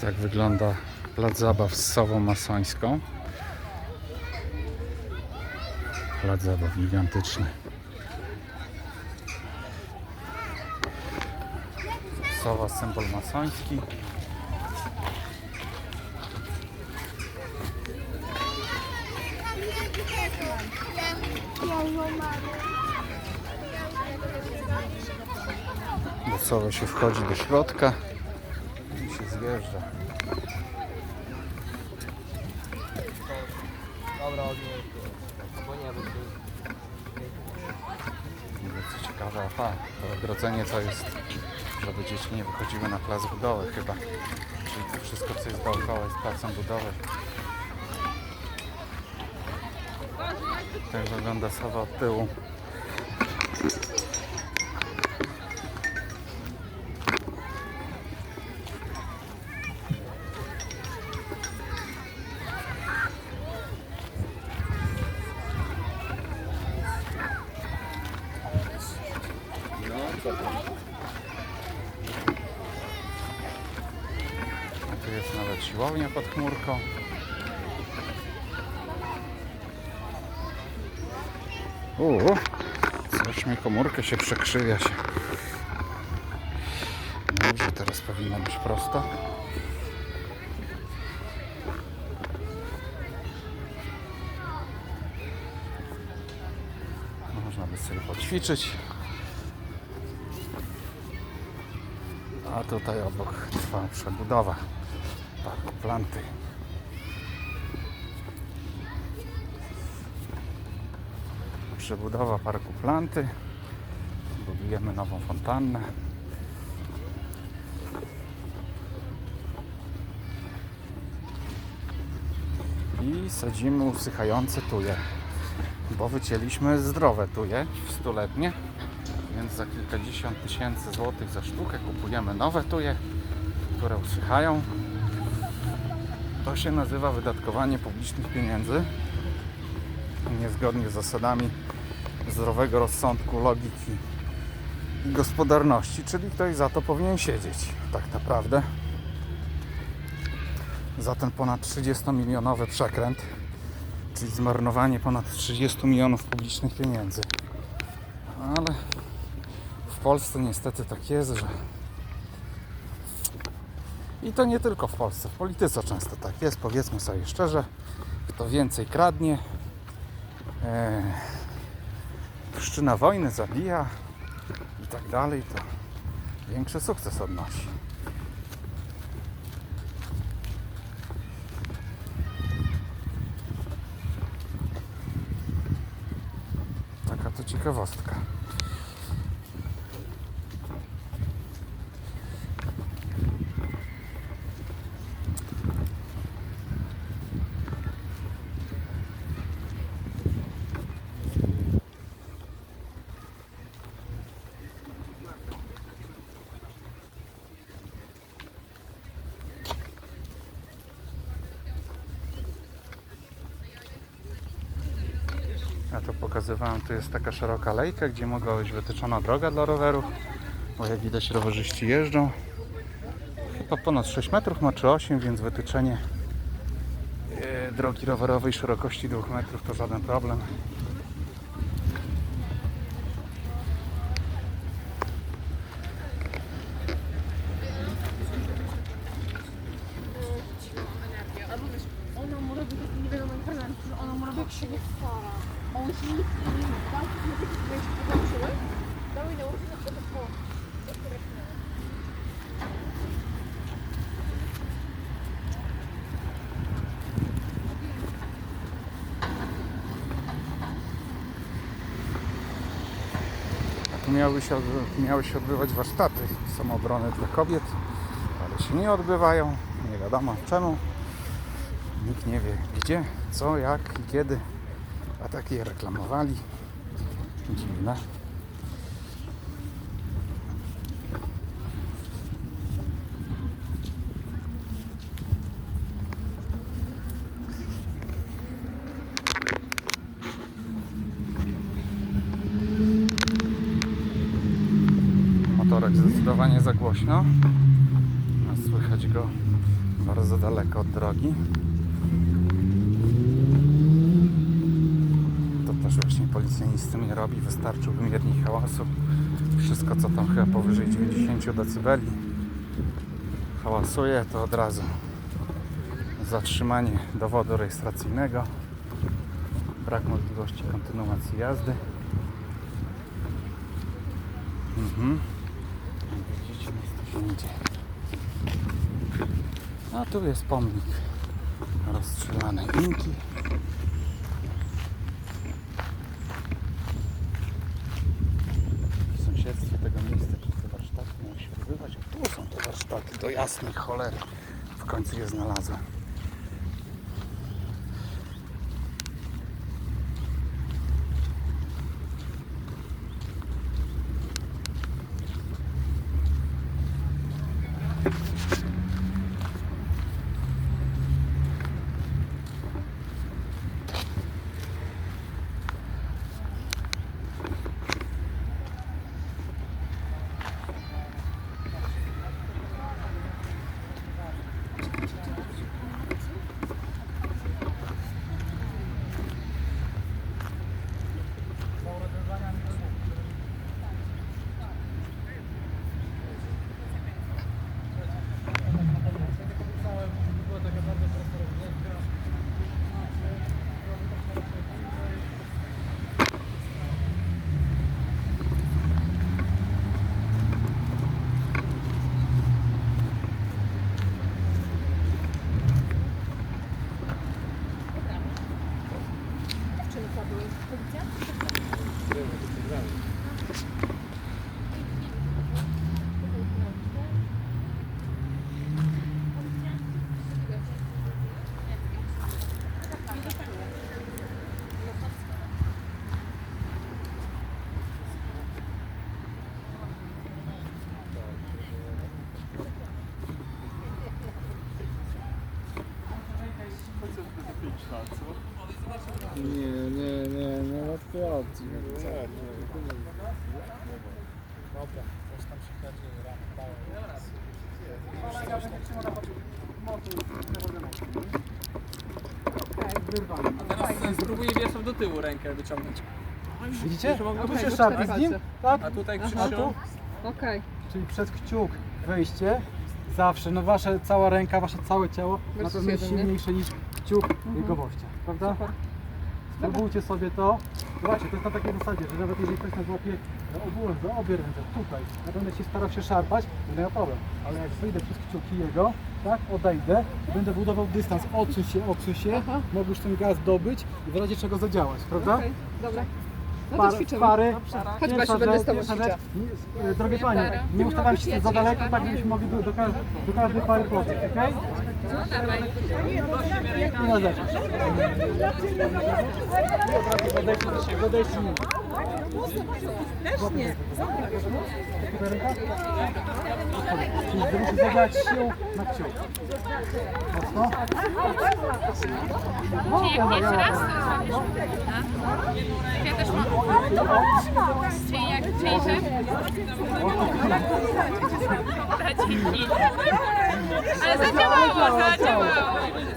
Tak wygląda plac zabaw z Sową Masońską. Plac zabaw gigantyczny. Sowa, symbol masoński. Sowa się wchodzi do środka zjeżdża. Dobra, odnieś. Bo nie, bo Co ciekawe, aha, to ogrodzenie to jest, żeby dzieci nie wychodziły na plac budowy chyba. Czyli to wszystko, co jest dookoła jest placem budowy. Tak wygląda Sowa od tyłu. A tu jest nawet siłownia pod chmurką. Uuu, coś mi komórkę się przekrzywia się. Dobrze, teraz powinno być prosto. Można by sobie poćwiczyć. A tutaj obok trwa przebudowa parku planty. Przebudowa parku planty. Budujemy nową fontannę. I sadzimy usychające tuje, bo wycięliśmy zdrowe tuje stuletnie, więc za kilkadziesiąt tysięcy złotych za sztukę kupujemy nowe tuje, które usychają. To się nazywa wydatkowanie publicznych pieniędzy niezgodnie z zasadami zdrowego rozsądku, logiki i gospodarności, czyli ktoś za to powinien siedzieć tak naprawdę. Za ten ponad 30-milionowy przekręt, czyli zmarnowanie ponad 30 milionów publicznych pieniędzy. Ale w Polsce niestety tak jest, że i to nie tylko w Polsce, w polityce często tak jest, powiedzmy sobie szczerze, kto więcej kradnie, e, wszczyna wojny, zabija i tak dalej, to większy sukces odnosi. Taka to ciekawostka. Ja to pokazywałem, tu jest taka szeroka lejka, gdzie mogła być wytyczona droga dla rowerów, bo jak widać rowerzyści jeżdżą. Chyba ponad 6 metrów ma czy 8, więc wytyczenie e, drogi rowerowej szerokości 2 metrów to żaden problem. Albo wiesz, ona mu robi taki nie wiadomo prezent, że ona mu robi jak się nie stara. A on się nic nie mówi. Dał ci na takie, które się połączyły. Dał jej na ulicę, na przykład po... Tu miały się, miały się odbywać warsztaty samoobrony dla kobiet, ale się nie odbywają. Nie wiadomo czemu. Nikt nie wie gdzie, co, jak i kiedy. A tak je reklamowali. Dziwne. Motorek zdecydowanie za głośno. Słychać go bardzo daleko od drogi. To też właśnie policja nic z tym nie robi, wystarczyłby miernik hałasu. Wszystko co tam chyba powyżej 90 dB hałasuje, to od razu zatrzymanie dowodu rejestracyjnego, brak możliwości kontynuacji jazdy. Mhm. Widzicie, nic tu się nie dzieje. A tu jest pomnik rozstrzelanej Inki. W sąsiedztwie tego miejsca, gdzie te warsztaty miały się odbywać. Tu są te warsztaty, do jasnej cholery. W końcu je znalazłem. Dziewczyny padły. Policja? Nie, nie, nie, nie ma takiej opcji. Teraz spróbuję wieszą do tyłu rękę wyciągnąć. Widzicie? Mogę Albo tu się się szarpie z nim, tak? A tutaj A krzyżą. Okej. Czyli przez kciuk wejście zawsze, no wasze cała ręka, wasze całe ciało na Versus pewno jest jeden, nie? silniejsze niż kciuk jego gościa, prawda? Spróbujcie sobie to. Zobaczcie, to jest na takiej zasadzie, że nawet jeżeli ktoś nas łapie za ogółem, za obie ręce, tutaj, ja będę się starał się szarpać, nie ma problem. Ale jak wyjdę przez kciuki jego, tak, odejdę, będę budował dystans, odsuń się, odsuń się, Aha. mogę już ten gaz dobyć i w razie czego zadziałać, prawda? Okej, dobra. No to Par- ćwiczymy. Pary. Chodź Pierwsza Basiu, będę rzecz- z tobą pierwsza ćwiczyła. rzecz, nie- e, Drogie panie, nie ustawiam się za daleko, tak żebyśmy mogli do, do, każdej, do każdej pary podejść, okej? Do siebie, podejście nie. Też nie. Czyli musisz zabrać sił na kciuk. Mocno. No, Jak pierwszy raz to zrobisz? A? Ja też mam. Czyli jak czyjże? Dobra, dzięki. Ale zadziałało, zadziałało.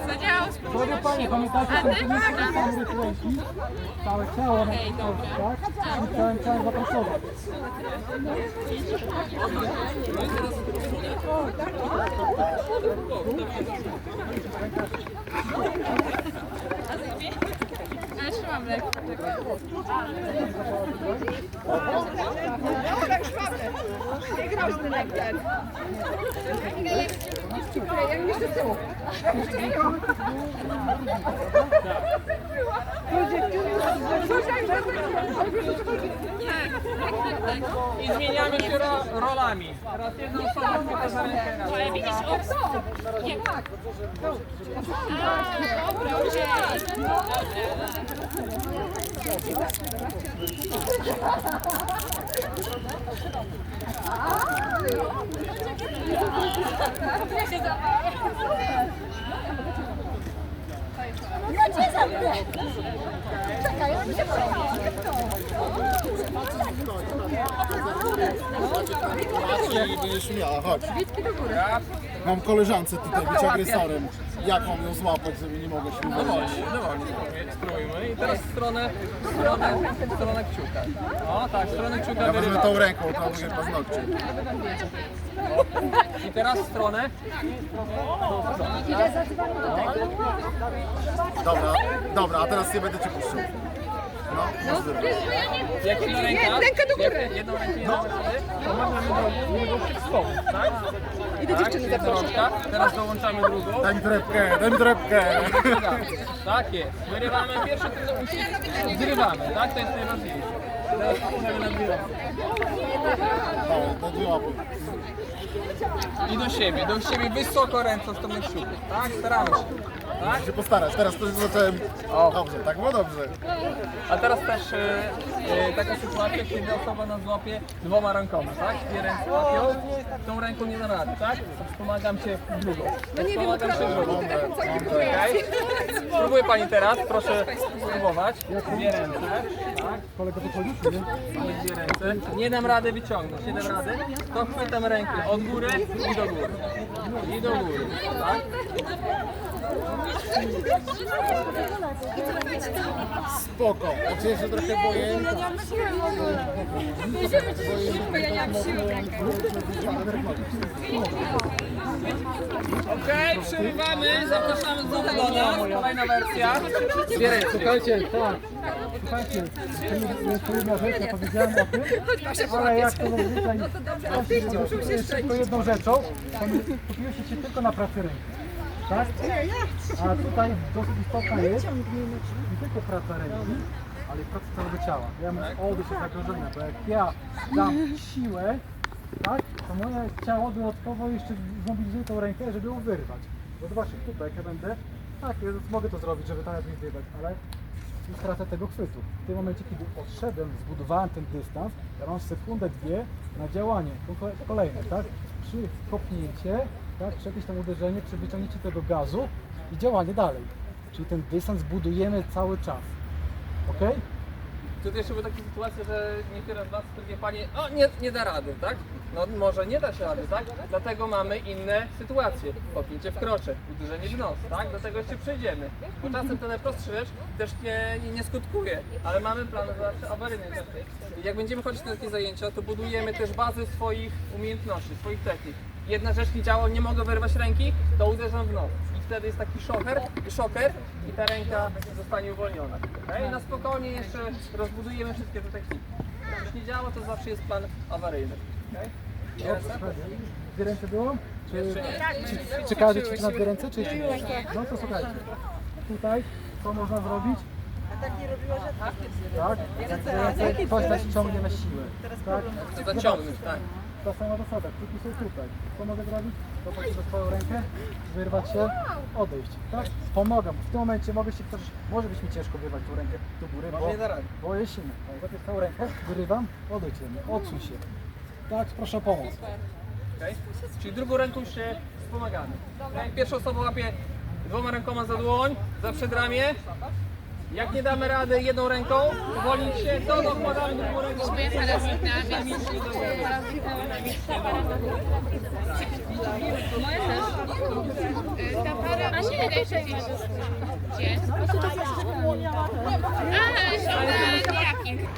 Zadziałało Drogie panie, pamiętajcie, A że ty? to nie jest sam ruch ręki, całe ciało na Ej, dobra. tak? I całym ciałem zapracować. A jeszcze mam lekko. I zmieniamy się ro rolami. Teraz jedna osoba chwyta za rękę raz. Ale widzisz, o, jak? Czekaj, on się Maciej, będziesz miała, chodź. Mam koleżance tutaj być agresorem. Jak mam ją złapać, żeby nie mogła się No właśnie, no właśnie. Spróbujmy. I teraz w stronę, w stronę, w stronę kciuka. O tak, w stronę kciuka Ja wezmę wyrywamy. tą ręką, to mogę paznokcie. I teraz w stronę. Dobra, dobra, a teraz nie będę cię puszczał. No. Jak jedna ręka, rękę do góry. jedną rękę damy rady, to do niego się wspomóc, tak? Idę dziewczyny zapraszam. Teraz dołączamy drugą. Daj mi torebkę, daj mi torebkę. Tak jest. Wyrywamy pierwszy tylko ucisk. Zrywamy, tak? To jest najważniejsze. Teraz możemy na dwie. I do siebie, do siebie wysoko ręce w stronę kciuków, tak? Staramy się. Tak? Muszę się postarać, teraz to już zacząłem... O. Dobrze, tak było dobrze. A teraz też e, e, taka sytuacja, kiedy osoba nas złapie dwoma rękoma, tak? Dwie ręce łapią, tą ręką nie da rady, tak? Wspomagam cię w drugą. No nie Wspomagam cię w drugą. Okej? Spróbuj pani teraz, proszę spróbować. Dwie ręce, tak? Kolega to policzy, nie? Mamy dwie ręce. Nie dam rady wyciągnąć, nie dam rady. To chwytam rękę od góry i do góry. I do góry, tak? Spoko. Znaczy ja się trochę boję. Okej, przerywamy, zapraszamy znowu do nas. Kolejna wersja. Ręce. Słuchajcie, tak. Słuchajcie, to jest jedna rzecz, ja powiedziałem o tym, ale jak to zazwyczaj właśnie jeszcze tylko jedną rzeczą, to my skupiłyście się tylko na pracy ręki. Tak? A tutaj dosyć istotna jest nie tylko praca ręki, ale i praca całego ciała. Ja mam oddech od zagrożenia, bo jak ja dam siłę, tak, to moje ciało dodatkowo jeszcze zmobilizuje tą rękę, żeby ją wyrwać. Bo zobaczcie, tutaj jak ja będę, tak, ja mogę to zrobić, żeby teraz mi wyrwać, ale i stracę tego chwytu. W tym momencie, kiedy odszedłem, zbudowałem ten dystans, ja mam sekundę, dwie na działanie ko- kolejne, tak? Przy kopnięcie, tak? Jakimś tam uderzenie, przy wyciągnięciu tego gazu i działanie dalej. Czyli ten dystans budujemy cały czas. Ok? Tutaj jeszcze były takie sytuacje, że niektóre z Was stwierdziły Panie, o nie, nie da rady, tak? No może nie da się rady, tak? Dlatego mamy inne sytuacje. Kopnięcie w krocze, uderzenie w nos, tak? Do tego jeszcze przejdziemy. Bo czasem ta najprostsza rzecz też nie, nie, nie skutkuje, ale mamy plan zawsze awaryjny. Jak będziemy chodzić na takie zajęcia, to budujemy też bazę swoich umiejętności, swoich technik. Jedna rzecz nie działa, nie mogę wyrwać ręki, to uderzam w nos. I wtedy jest taki szoker, szoker i ta ręka zostanie uwolniona. Okay? Na spokojnie jeszcze rozbudujemy wszystkie te techniki. Jak już nie działa, to zawsze jest plan awaryjny. Okay? Dwie ręce było? Czy, nie. czy każdy ćwiczy na dwie ręce, czy jeszcze nie? No to słuchajcie. Tutaj co można zrobić? Tak? Jak ręce, ktoś nas ciągnie na siłę. Tak? Zaciągnąć, tak. Ta sama zasada, kciuki są tutaj. Co mogę zrobić? Zobaczyć na swoją rękę, wyrwać się, odejść. Tak? Pomagam. W tym momencie mogę się też, może być mi ciężko wyrwać tą rękę do góry, Może bo, nie da rady. bo jest silny. Ale Zapię całą rękę, wyrywam, odejdź mnie, odsuń się. Tak, proszę o pomoc. Okay? Czyli drugą ręką się wspomagamy. Okay? Pierwsza osoba łapie dwoma rękoma za dłoń, za przedramię. Jak nie damy rady jedną ręką, uwolnić się, to dokładamy drugą ręką. Dziękuję parazitami. Ta para ma się że Gdzie? A, że nie jakich.